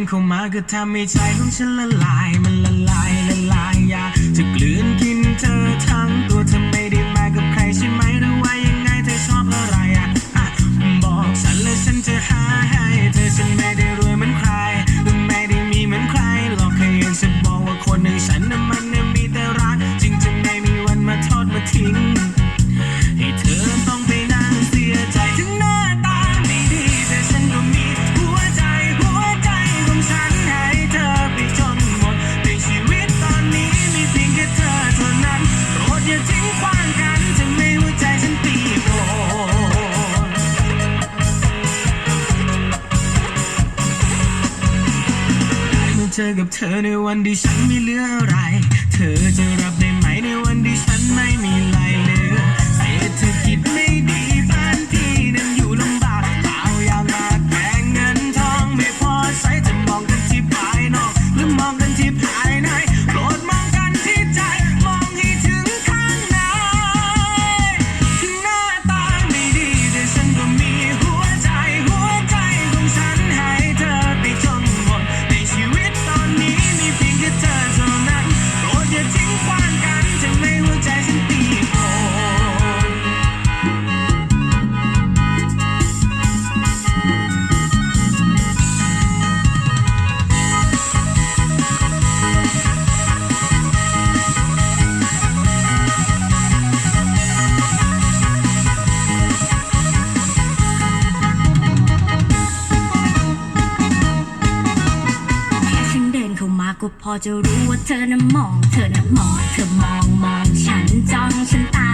นเข้ามาก็ทำให้ใจของฉันละลายมันละ เจอกับเธอในวันที่ฉันไม่เหลืออะไร เธอ ก็พอจะรู้ว่าเธอน่ะมอง เธอน่ะมอง เธอมองมองฉันจ้องฉันตา